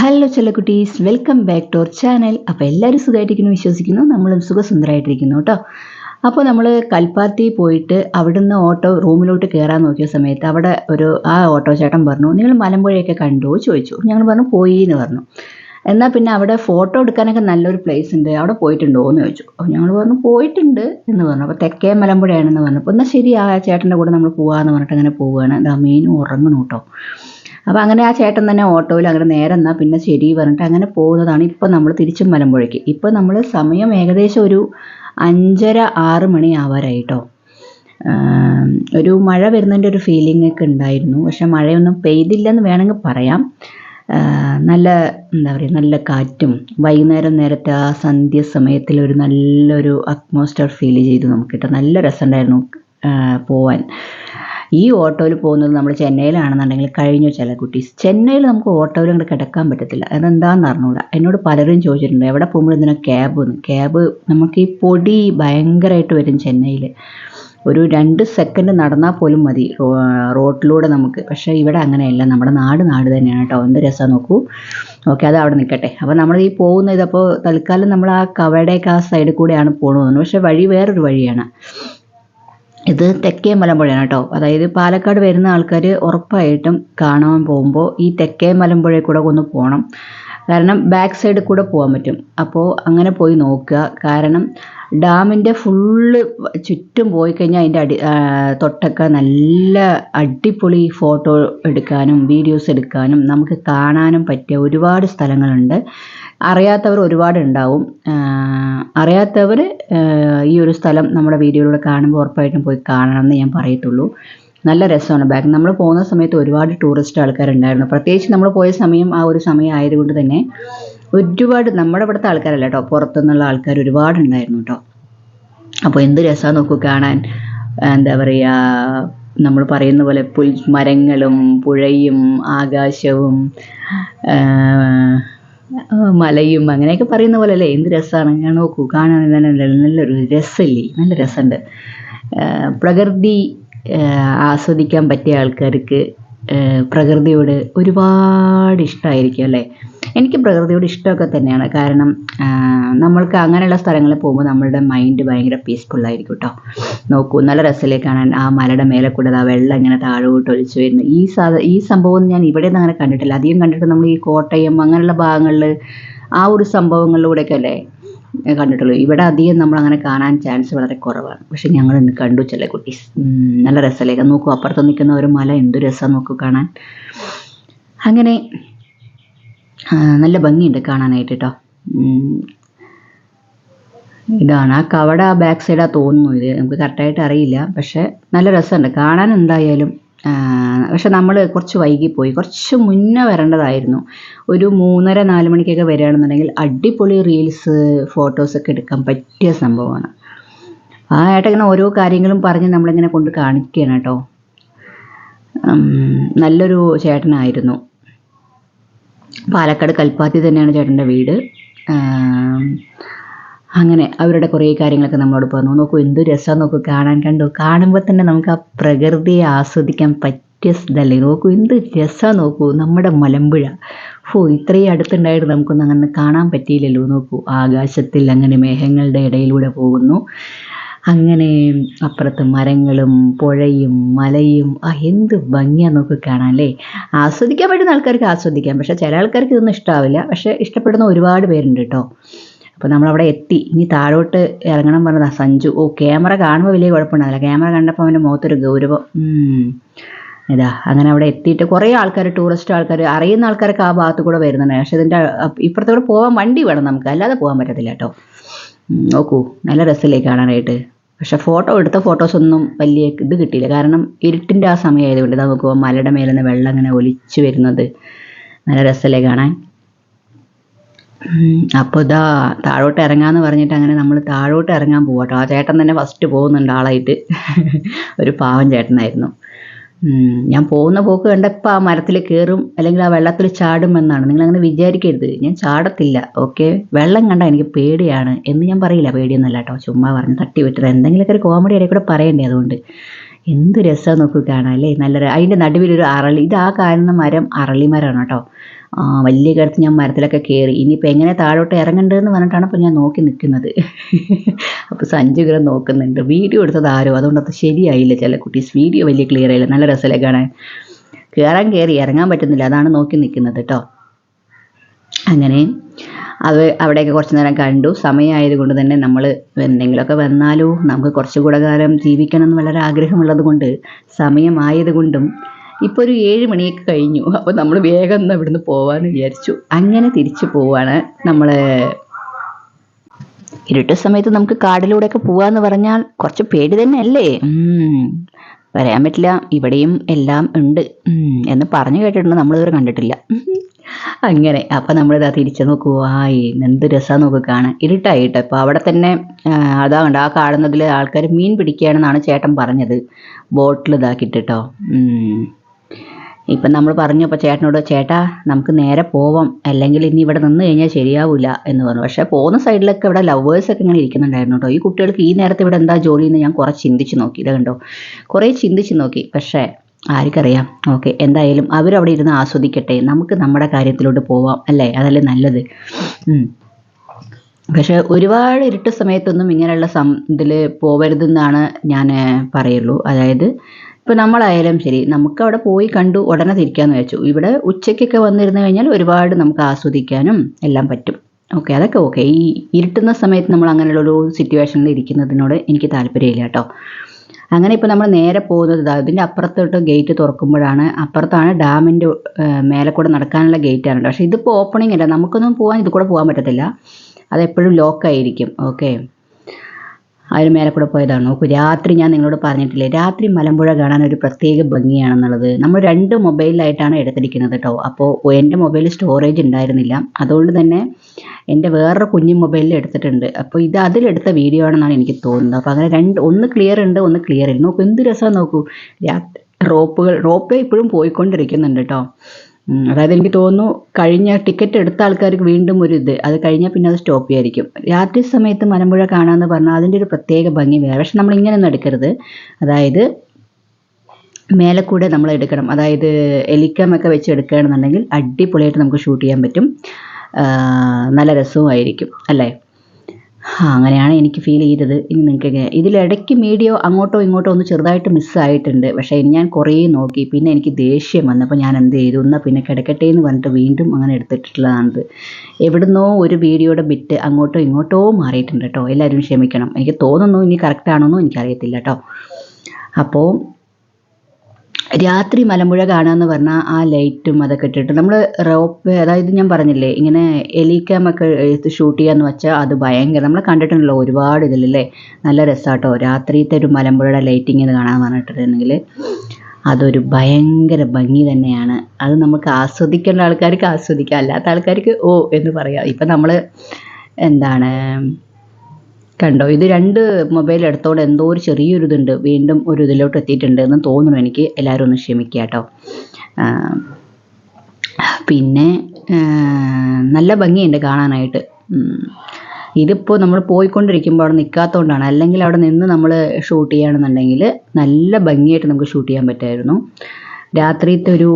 Hello ചെല്ലക്കുട്ടീസ് welcome back to our channel അപ്പോൾ എല്ലാവരും സുഖമായിട്ടിരിക്കുന്നു വിശ്വസിക്കുന്നു. നമ്മളും സുഖസുന്ദരമായിട്ടിരിക്കുന്നു കേട്ടോ അപ്പോൾ നമ്മൾ കൽപ്പാത്തി പോയിട്ട് അവിടുന്ന് ഓട്ടോ റൂമിലോട്ട് കയറാൻ നോക്കിയ സമയത്ത് അവിടെ ഒരു ആ ഓട്ടോ ചേട്ടൻ പറഞ്ഞു നിങ്ങൾ മലമ്പുഴയൊക്കെ കണ്ടു? ചോദിച്ചു. ഞങ്ങൾ പറഞ്ഞു പോയി എന്ന് പറഞ്ഞു. എന്നാൽ പിന്നെ അവിടെ ഫോട്ടോ എടുക്കാനൊക്കെ നല്ലൊരു പ്ലേസ് ഉണ്ട്. അവിടെ പോയിട്ടുണ്ടോ എന്ന് ചോദിച്ചു. അപ്പോൾ ഞങ്ങൾ പറഞ്ഞു പോയിട്ടുണ്ട് എന്ന് പറഞ്ഞു. അപ്പോൾ തെക്കേ മലമ്പുഴയാണെന്ന് പറഞ്ഞു. അപ്പോൾ എന്നാൽ ശരി ആ ചേട്ടന്റെ കൂടെ നമ്മൾ പോകാമെന്ന് പറഞ്ഞിട്ട് അങ്ങനെ പോവുകയാണ് ദാ മീനും ഉറങ്ങണം കേട്ടോ അപ്പോൾ അങ്ങനെ ആ ചേട്ടൻ തന്നെ ഓട്ടോയിൽ അങ്ങനെ നേരെ എന്നാൽ പിന്നെ ശരി പറഞ്ഞിട്ട് അങ്ങനെ പോകുന്നതാണ് ഇപ്പോൾ നമ്മൾ തിരിച്ചും മലമ്പുഴയ്ക്ക്. ഇപ്പോൾ നമ്മൾ സമയം ഏകദേശം ഒരു അഞ്ചര ആറ് മണി ആവാറായിട്ടോ. ഒരു മഴ വരുന്നതിന്റെ ഒരു ഫീലിംഗ് ഒക്കെ ഉണ്ടായിരുന്നു. പക്ഷെ മഴയൊന്നും പെയ്തില്ലെന്ന് വേണമെങ്കിൽ പറയാം. നല്ല എന്താ പറയുക നല്ല കാറ്റും വൈകുന്നേരം നേരത്തെ ആ സന്ധ്യ സമയത്തിൽ ഒരു നല്ലൊരു അറ്റ്മോസ്ഫിയർ ഫീൽ ചെയ്തു നമുക്ക് കിട്ടും നല്ല രസമുണ്ടായിരുന്നു പോവാൻ. ഈ ഓട്ടോയിൽ പോകുന്നത് നമ്മൾ ചെന്നൈയിലാണെന്നുണ്ടെങ്കിൽ കഴിഞ്ഞു ചില കുട്ടീസ്. ചെന്നൈയിൽ നമുക്ക് ഓട്ടോയിൽ അങ്ങോട്ട് കിടക്കാൻ പറ്റത്തില്ല. അതെന്താണെന്ന് അറിഞ്ഞൂടാ? എന്നോട് പലരും ചോദിച്ചിട്ടുണ്ട് എവിടെ പോകുമ്പോൾ ഇതിനെ ക്യാബ് ക്യാബ് നമുക്ക് ഈ പൊടി ഭയങ്കരമായിട്ട് വരും ചെന്നൈയിൽ ഒരു രണ്ട് സെക്കൻഡ് നടന്നാൽ പോലും മതി റോട്ടിലൂടെ നമുക്ക്. പക്ഷേ ഇവിടെ അങ്ങനെയല്ല. നമ്മുടെ നാട് നാട് തന്നെയാണ് കേട്ടോ. എന്ത് രസം നോക്കൂ. ഓക്കെ അത് അവിടെ നിൽക്കട്ടെ. അപ്പോൾ നമ്മൾ ഈ പോകുന്ന ഇതപ്പോൾ തൽക്കാലം നമ്മൾ ആ കവടയൊക്കെ ആ സൈഡിൽ കൂടെയാണ് പോകുന്നത് പക്ഷേ വഴി വേറൊരു വഴിയാണ്. ഇത് തെക്കേ മലമ്പുഴയാണ് കേട്ടോ. അതായത് പാലക്കാട് വരുന്ന ആൾക്കാർ ഉറപ്പായിട്ടും കാണാൻ പോകുമ്പോൾ ഈ തെക്കേ മലമ്പുഴയിൽ കൂടെ ഒന്ന് പോകണം കാരണം ബാക്ക് സൈഡിൽ കൂടെ പോകാൻ പറ്റും. അപ്പോൾ അങ്ങനെ പോയി നോക്കുക. കാരണം ഡാമിന്റെ ഫുള്ള് ചുറ്റും പോയി കഴിഞ്ഞാൽ അതിന്റെ അടി തൊട്ടൊക്കെ നല്ല അടിപൊളി ഫോട്ടോ എടുക്കാനും വീഡിയോസ് എടുക്കാനും നമുക്ക് കാണാനും പറ്റിയ ഒരുപാട് സ്ഥലങ്ങളുണ്ട്. അറിയാത്തവർ ഒരുപാട് ഉണ്ടാവും. അറിയാത്തവർ ഈ ഒരു സ്ഥലം നമ്മുടെ വീഡിയോയിലൂടെ കാണുമ്പോൾ ഉറപ്പായിട്ടും പോയി കാണണം എന്ന് ഞാൻ പറയത്തുള്ളൂ. നല്ല രസമാണ്. ബാക്ക് നമ്മൾ പോകുന്ന സമയത്ത് ഒരുപാട് ടൂറിസ്റ്റ് ആൾക്കാരുണ്ടായിരുന്നു. പ്രത്യേകിച്ച് നമ്മൾ പോയ സമയം ആ ഒരു സമയം ആയതുകൊണ്ട് തന്നെ ഒരുപാട് നമ്മുടെ ഇവിടുത്തെ ആൾക്കാരല്ല കേട്ടോ. പുറത്തുനിന്നുള്ള ആൾക്കാർ ഒരുപാട് ഉണ്ടായിരുന്നു കേട്ടോ. അപ്പോൾ എന്ത് രസമാണ് നോക്കൂ കാണാൻ. എന്താ പറയുക നമ്മൾ പറയുന്ന പോലെ പുൽ മരങ്ങളും പുഴയും ആകാശവും മലയും അങ്ങനെയൊക്കെ പറയുന്ന പോലെ അല്ലേ? എന്ത് രസമാണ് ഞാൻ നോക്കൂ കാണാൻ തന്നെ നല്ലൊരു രസമില്ലേ? നല്ല രസമുണ്ട്. പ്രകൃതി ആസ്വദിക്കാൻ പറ്റിയ ആൾക്കാർക്ക് പ്രകൃതിയോട് ഒരുപാട് ഇഷ്ടമായിരിക്കും അല്ലേ? എനിക്ക് പ്രകൃതിയോട് ഇഷ്ടമൊക്കെ തന്നെയാണ്. കാരണം നമ്മൾക്ക് അങ്ങനെയുള്ള സ്ഥലങ്ങളിൽ പോകുമ്പോൾ നമ്മളുടെ മൈൻഡ് ഭയങ്കര പീസ്ഫുൾ ആയിരിക്കും കേട്ടോ നോക്കൂ നല്ല രസമല്ലേ കാണാൻ ആ മലയുടെ മേലെ കൂടെ ആ വെള്ളം ഇങ്ങനെ താഴോട്ട് ഒലിച്ചു വരുന്നു ഈ സാധ ഈ സംഭവം ഞാൻ ഇവിടെ നിന്ന് അങ്ങനെ കണ്ടിട്ടില്ല. അധികം കണ്ടിട്ട് നമ്മൾ ഈ കോട്ടയം അങ്ങനെയുള്ള ഭാഗങ്ങളിൽ ആ ഒരു സംഭവങ്ങളിലൂടെയൊക്കെ അല്ലേ കണ്ടിട്ടുള്ളൂ. ഇവിടെ അധികം നമ്മൾ അങ്ങനെ കാണാൻ ചാൻസ് വളരെ കുറവാണ്. പക്ഷെ ഞങ്ങൾ ഇന്ന് കണ്ടു ചില കുട്ടീസ്. നല്ല രസമല്ലേ നോക്കൂ അപ്പുറത്ത് നിൽക്കുന്ന ഒരു മല എന്തു രസം നോക്കൂ കാണാൻ. അങ്ങനെ നല്ല ഭംഗിയുണ്ട് കാണാനായിട്ട് കേട്ടോ. ഇതാണ് ആ കവട ആ ബാക്ക് സൈഡാ തോന്നുന്നു ഇത്. നമുക്ക് കറക്റ്റായിട്ട് അറിയില്ല. പക്ഷേ നല്ല രസമുണ്ട്. കാണാൻ എന്തായാലും പക്ഷെ നമ്മൾ കുറച്ച് വൈകിപ്പോയി. കുറച്ച് മുന്നേ വരേണ്ടതായിരുന്നു. ഒരു മൂന്നര നാല് മണിക്കൊക്കെ വരികയാണെന്നുണ്ടെങ്കിൽ അടിപൊളി റീൽസ് ഫോട്ടോസൊക്കെ എടുക്കാൻ പറ്റിയ സംഭവമാണ്. ആ ഏട്ടങ്ങനെ ഓരോ കാര്യങ്ങളും പറഞ്ഞ് നമ്മളിങ്ങനെ കൊണ്ട് കാണിക്കുകയാണ് കേട്ടോ. നല്ലൊരു ചേട്ടനായിരുന്നു. പാലക്കാട് കൽപ്പാത്തി തന്നെയാണ് ചേട്ടന്റെ വീട്. അങ്ങനെ അവരുടെ കുറേ കാര്യങ്ങളൊക്കെ നമ്മളോട് പറഞ്ഞു. നോക്കൂ എന്ത് രസം നോക്കൂ കാണാൻ കണ്ടു. കാണുമ്പോൾ തന്നെ നമുക്ക് ആ പ്രകൃതിയെ ആസ്വദിക്കാൻ പറ്റിയ സ്ഥലമല്ലേ നോക്കൂ എന്ത് രസം നോക്കൂ നമ്മുടെ മലമ്പുഴ. ഓ ഇത്രയും അടുത്തുണ്ടായിട്ട് നമുക്കൊന്നും അങ്ങനെ കാണാൻ പറ്റിയില്ലല്ലോ. നോക്കൂ ആകാശത്തിൽ അങ്ങനെ മേഘങ്ങളുടെ ഇടയിലൂടെ പോകുന്നു. അങ്ങനെ അപ്പുറത്ത് മരങ്ങളും പുഴയും മലയും ആ എന്ത് ഭംഗിയാണ് നമുക്ക് കാണാൻ അല്ലേ? ആസ്വദിക്കാൻ പറ്റുന്ന ആൾക്കാർക്ക് ആസ്വദിക്കാം. പക്ഷേ ചില ആൾക്കാർക്ക് ഇതൊന്നും ഇഷ്ടാവില്ല. പക്ഷേ ഇഷ്ടപ്പെടുന്ന ഒരുപാട് പേരുണ്ട് കേട്ടോ. അപ്പോൾ നമ്മളവിടെ എത്തി. ഇനി താഴോട്ട് ഇറങ്ങണം പറഞ്ഞതാ സഞ്ജു. ഓ ക്യാമറ കാണുമ്പോൾ വലിയ കുഴപ്പമുണ്ടാവില്ല ക്യാമറ കണ്ടപ്പോൾ അവന്റെ മുഖത്തൊരു ഗൗരവം. ഇതാ അങ്ങനെ അവിടെ എത്തിയിട്ട് കുറേ ആൾക്കാർ ടൂറിസ്റ്റ് ആൾക്കാർ അറിയുന്ന ആൾക്കാരൊക്കെ ആ ഭാഗത്ത് കൂടെ വരുന്നുണ്ട്. പക്ഷെ ഇതിന്റെ ഇപ്പുറത്തോടെ പോകാൻ വണ്ടി വേണം നമുക്ക്. അല്ലാതെ പോകാൻ പറ്റത്തില്ല കേട്ടോ. നോക്കൂ നല്ല രസമില്ലേ കാണാനായിട്ട്. പക്ഷെ ഫോട്ടോ എടുത്ത ഫോട്ടോസൊന്നും വലിയ ഇത് കിട്ടിയില്ല. കാരണം ഇരുട്ടിന്റെ ആ സമയമായതുകൊണ്ട് ഇതാ നോക്കുമ്പോൾ മലയുടെ മേലെ നിന്ന് വെള്ളം ഇങ്ങനെ ഒലിച്ചു വരുന്നത്. നല്ല രസമല്ലേ കാണാൻ. അപ്പോൾ ഇതാ താഴോട്ട് ഇറങ്ങാന്ന് പറഞ്ഞിട്ട് അങ്ങനെ നമ്മൾ താഴോട്ട് ഇറങ്ങാൻ പോവാട്ടോ. ആ ചേട്ടൻ തന്നെ ഫസ്റ്റ് പോകുന്നുണ്ട് ആളായിട്ട്. ഒരു പാവം ചേട്ടനായിരുന്നു. ഞാൻ പോകുന്ന പോക്ക് കണ്ടപ്പോൾ ആ മരത്തിൽ കയറും അല്ലെങ്കിൽ ആ വെള്ളത്തിൽ ചാടും എന്നാണ്. നിങ്ങൾ അങ്ങനെ വിചാരിക്കരുത്. ഞാൻ ചാടത്തില്ല ഓക്കെ വെള്ളം കണ്ടാൽ എനിക്ക് പേടിയാണ് എന്ന് ഞാൻ പറയില്ല. പേടിയൊന്നുമല്ല കേട്ടോ ചുമ്മാ പറഞ്ഞു തട്ടി വിട്ടത് എന്തെങ്കിലുമൊക്കെ ഒരു കോമഡി ഇടയിൽ കൂടെ പറയണ്ടേ അതുകൊണ്ട്. എന്ത് രസമാണ് നോക്കി കാണാൻ അല്ലേ? നല്ല ര- അതിന്റെ നടുവിലൊരു അറളി ഇത് ആ കാണുന്ന മരം അറളി മരമാണ് കേട്ടോ. വലിയ കിടത്ത് ഞാൻ മരത്തിലൊക്കെ കയറി ഇനിയിപ്പോൾ എങ്ങനെ താഴോട്ട് ഇറങ്ങേണ്ടതെന്ന് പറഞ്ഞിട്ടാണ് ഇപ്പോൾ ഞാൻ നോക്കി നിൽക്കുന്നത് അപ്പോൾ സഞ്ജു ഇങ്ങനെ നോക്കുന്നുണ്ട്. വീഡിയോ എടുത്തത് ആരോ? അതുകൊണ്ട് അത് ശരിയായില്ല ചില കുട്ടീസ്. വീഡിയോ വലിയ ക്ലിയർ ആയില്ല. നല്ല രസമല്ലേ കാണാൻ? കയറാൻ കയറി ഇറങ്ങാൻ പറ്റുന്നില്ല. അതാണ് നോക്കി നിൽക്കുന്നത് കേട്ടോ അങ്ങനെ അത് അവിടെയൊക്കെ കുറച്ച് നേരം കണ്ടു. സമയമായത് കൊണ്ട് തന്നെ നമ്മൾ എന്തെങ്കിലുമൊക്കെ വന്നാലോ? നമുക്ക് കുറച്ചുകൂടെ കാലം ജീവിക്കണം എന്ന് വളരെ ആഗ്രഹമുള്ളത് കൊണ്ട് സമയമായത് കൊണ്ടും ഇപ്പോൾ ഒരു ഏഴ് മണിയൊക്കെ കഴിഞ്ഞു. അപ്പോൾ നമ്മൾ വേഗം ഒന്ന് ഇവിടുന്ന് പോവാന്ന് വിചാരിച്ചു. അങ്ങനെ തിരിച്ചു പോവാണ് നമ്മൾ ഇരുട്ട സമയത്ത് നമുക്ക് കാടിലൂടെയൊക്കെ പോവാന്ന് പറഞ്ഞാൽ കുറച്ച് പേടി തന്നെ അല്ലേ പറയാൻ പറ്റില്ല ഇവിടെയും എല്ലാം ഉണ്ട്. എന്ന് പറഞ്ഞു കേട്ടിട്ടുണ്ട് നമ്മളിതുവരെ കണ്ടിട്ടില്ല. അങ്ങനെ അപ്പം നമ്മളിതാ തിരിച്ചു നോക്കൂ. ആയി എന്ത് രസമാണ് നോക്കി കാണാൻ. ഇരുട്ടായിട്ട് അപ്പോൾ അവിടെ തന്നെ അതാ ഉണ്ട് ആ കാണുന്നതിൽ ആൾക്കാർ മീൻ പിടിക്കുകയാണെന്നാണ് ചേട്ടൻ പറഞ്ഞത്. ബോട്ടിൽ ഇതാക്കിയിട്ടോ ഇപ്പം നമ്മൾ പറഞ്ഞു അപ്പോൾ ചേട്ടനോട് ചേട്ടാ നമുക്ക് നേരെ പോവാം. അല്ലെങ്കിൽ ഇനി ഇവിടെ നിന്ന് കഴിഞ്ഞാൽ ശരിയാവില്ല എന്ന് പറഞ്ഞു. പക്ഷേ പോകുന്ന സൈഡിലൊക്കെ ഇവിടെ ലവേഴ്സൊക്കെ ഇങ്ങനെ ഇരിക്കുന്നുണ്ടായിരുന്നു കേട്ടോ. ഈ കുട്ടികൾക്ക് ഈ നേരത്തെ ഇവിടെ എന്താ ജോലി എന്ന് ഞാൻ കുറേ ചിന്തിച്ച് നോക്കി. ഇത് കണ്ടോ? കുറേ ചിന്തിച്ച് നോക്കി. പക്ഷേ ആർക്കറിയാം? ഓക്കെ എന്തായാലും അവരവിടെ ഇരുന്ന് ആസ്വദിക്കട്ടെ. നമുക്ക് നമ്മുടെ കാര്യത്തിലോട്ട് പോവാം അല്ലേ? അതല്ലേ നല്ലത്. പക്ഷെ ഒരുപാട് ഇരുട്ട് സമയത്തൊന്നും ഇങ്ങനെയുള്ള സം ഇതിൽ പോവരുതെന്നാണ് ഞാൻ പറയുള്ളൂ. അതായത് ഇപ്പോൾ നമ്മളായാലും ശരി നമുക്ക് അവിടെ പോയി കണ്ടു ഉടനെ തിരിക്കാന്ന് വെച്ചു ഇവിടെ ഉച്ചയ്ക്കൊക്കെ വന്നിരുന്നു കഴിഞ്ഞാൽ ഒരുപാട് നമുക്ക് ആസ്വദിക്കാനും എല്ലാം പറ്റും. ഓക്കെ അതൊക്കെ ഓക്കെ ഈ ഇരുട്ടുന്ന സമയത്ത് നമ്മൾ അങ്ങനെയുള്ള ഒരു സിറ്റുവേഷനിൽ ഇരിക്കുന്നതിനോട് എനിക്ക് താല്പര്യമില്ല കേട്ടോ. അങ്ങനെ ഇപ്പോൾ നമ്മൾ നേരെ പോകുന്നത് ഇതാ ഇതിന്റെ അപ്പുറത്തോട്ട് ഗേറ്റ് തുറക്കുമ്പോഴാണ്. അപ്പുറത്താണ് ഡാമിന്റെ മേലെ കൂടെ നടക്കാനുള്ള ഗേറ്റാണ് പക്ഷേ ഇതിപ്പോൾ ഓപ്പണിംഗ് അല്ല. നമുക്കൊന്നും പോകാൻ ഇത് കൂടെ പോകാൻ പറ്റത്തില്ല. അതെപ്പോഴും ലോക്കായിരിക്കും ഓക്കെ അതിന് മേലെ കൂടെ പോയതാണ്. നോക്കൂ രാത്രി ഞാൻ നിങ്ങളോട് പറഞ്ഞിട്ടില്ലേ രാത്രി മലമ്പുഴ കാണാൻ ഒരു പ്രത്യേക ഭംഗിയാണെന്നുള്ളത്. നമ്മൾ രണ്ട് മൊബൈലിലായിട്ടാണ് എടുത്തിരിക്കുന്നത് കേട്ടോ. അപ്പോൾ എന്റെ മൊബൈൽ സ്റ്റോറേജ് ഉണ്ടായിരുന്നില്ല. അതുകൊണ്ട് തന്നെ എന്റെ വേറൊരു കുഞ്ഞു മൊബൈലിൽ എടുത്തിട്ടുണ്ട്. അപ്പോൾ ഇത് അതിലെടുത്ത വീഡിയോ ആണെന്നാണ് എനിക്ക് തോന്നുന്നത്. അപ്പോൾ അങ്ങനെ രണ്ട് ഒന്ന് ക്ലിയർ ഉണ്ട് ഒന്ന് ക്ലിയർ ഇല്ല. നോക്കൂ എന്ത് രസമാണ് നോക്കൂ. റോപ്പുകൾ റോപ്പ് ഇപ്പോഴും പോയിക്കൊണ്ടിരിക്കുന്നുണ്ട് കേട്ടോ. അതായത് എനിക്ക് തോന്നുന്നു കഴിഞ്ഞ ടിക്കറ്റ് എടുത്ത ആൾക്കാർക്ക് വീണ്ടും ഒരു ഇത്. അത് കഴിഞ്ഞാൽ പിന്നെ അത് സ്റ്റോപ്പ് ചെയ്യായിരിക്കും. രാത്രി സമയത്ത് മലമ്പുഴ കാണാമെന്ന് പറഞ്ഞാൽ അതിന്റെ ഒരു പ്രത്യേക ഭംഗി വേറെ. പക്ഷെ നമ്മൾ ഇങ്ങനെയൊന്നും എടുക്കരുത്. അതായത് മേലെ കൂടെ നമ്മൾ എടുക്കണം. അതായത് എലിക്കമൊക്കെ വെച്ച് എടുക്കുകയാണെന്നുണ്ടെങ്കിൽ അടിപൊളിയായിട്ട് നമുക്ക് ഷൂട്ട് ചെയ്യാൻ പറ്റും. നല്ല നല്ല രസവുമായിരിക്കും അല്ലേ? അങ്ങനെയാണ് എനിക്ക് ഫീൽ ചെയ്തത്. ഇനി നിങ്ങൾക്ക് ഇതിലിടയ്ക്ക് മീഡിയോ അങ്ങോട്ടോ ഇങ്ങോട്ടോ ഒന്ന് ചെറുതായിട്ട് മിസ്സായിട്ടുണ്ട് പക്ഷേ ഞാൻ കുറേ നോക്കി. പിന്നെ എനിക്ക് ദേഷ്യം വന്നപ്പോൾ ഞാൻ എന്ത് ചെയ്തു? എന്നാൽ പിന്നെ കിടക്കട്ടെ എന്ന് പറഞ്ഞിട്ട് വീണ്ടും അങ്ങനെ എടുത്തിട്ടുള്ളതാണിത്. എവിടുന്നോ ഒരു വീഡിയോയുടെ ബിറ്റ് അങ്ങോട്ടോ ഇങ്ങോട്ടോ മാറിയിട്ടുണ്ട് കേട്ടോ. എല്ലാവരും ക്ഷമിക്കണം. എനിക്ക് തോന്നുന്നു ഇനി കറക്റ്റ് ആണോന്നും എനിക്കറിയത്തില്ല കേട്ടോ. അപ്പോൾ രാത്രി മലമ്പുഴ കാണാന്ന് പറഞ്ഞാൽ ആ ലൈറ്റും അതൊക്കെ ഇട്ടിട്ട് നമ്മൾ റോപ്പ് അതായത് ഞാൻ പറഞ്ഞില്ലേ ഇങ്ങനെ എലിക്യാമൊക്കെ എടുത്ത് ഷൂട്ട് ചെയ്യാന്ന് വെച്ചാൽ അത് ഭയങ്കര നമ്മൾ കണ്ടിട്ടുണ്ടല്ലോ ഒരുപാട് ഇതിലല്ലേ നല്ല രസമാട്ടോ രാത്രിത്തെ ഒരു മലമ്പുഴയുടെ ലൈറ്റിങ് ഇത് കാണാൻ പറഞ്ഞിട്ടുണ്ടെങ്കിൽ അതൊരു ഭയങ്കര ഭംഗി തന്നെയാണ്. അത് നമുക്ക് ആസ്വദിക്കേണ്ട ആൾക്കാർക്ക് ആസ്വദിക്കാം അല്ലാത്ത ആൾക്കാർക്ക് ഓ എന്ന് പറയാം. ഇപ്പം നമ്മൾ എന്താണ് കണ്ടോ? ഇത് രണ്ട് മൊബൈൽ എടുത്തോടെ എന്തോ ഒരു ചെറിയൊരു ഇതുണ്ട് വീണ്ടും ഒരു ഇതിലോട്ട് എത്തിയിട്ടുണ്ട് എന്ന് തോന്നുന്നു. എനിക്ക് എല്ലാവരും ഒന്ന് ക്ഷമിക്കുക കേട്ടോ. പിന്നെ നല്ല ഭംഗിയുണ്ട് കാണാനായിട്ട്. ഇതിപ്പോൾ നമ്മൾ പോയിക്കൊണ്ടിരിക്കുമ്പോൾ അവിടെ നിൽക്കാത്തതുകൊണ്ടാണ് അല്ലെങ്കിൽ അവിടെ നിന്ന് നമ്മൾ ഷൂട്ട് ചെയ്യുകയാണെന്നുണ്ടെങ്കിൽ നല്ല ഭംഗിയായിട്ട് നമുക്ക് ഷൂട്ട് ചെയ്യാൻ പറ്റുമായിരുന്നു രാത്രിയത്തെ ഒരു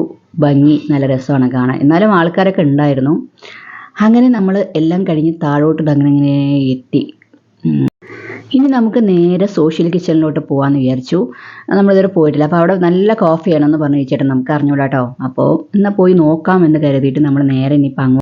ഭംഗി നല്ല രസമാണ് കാണാൻ. എന്നാലും ആൾക്കാരൊക്കെ ഉണ്ടായിരുന്നു. അങ്ങനെ നമ്മൾ എല്ലാം കഴിഞ്ഞ് താഴോട്ട് അങ്ങനെ എത്തി. ഇനി നമുക്ക് നേരെ സോഷ്യൽ കിച്ചണിലോട്ട് പോകാമെന്ന് വിചാരിച്ചു. നമ്മളിതുവരെ പോയിട്ടില്ല. അപ്പോൾ അവിടെ നല്ല കോഫിയാണെന്ന് പറഞ്ഞു ചേട്ടൻ നമുക്ക് അറിഞ്ഞൂടാ കേട്ടോ അപ്പോൾ എന്നാൽ പോയി നോക്കാം എന്ന് കരുതിയിട്ട് നമ്മൾ നേരെ ഇനിയിപ്പോൾ അങ്ങോട്ട്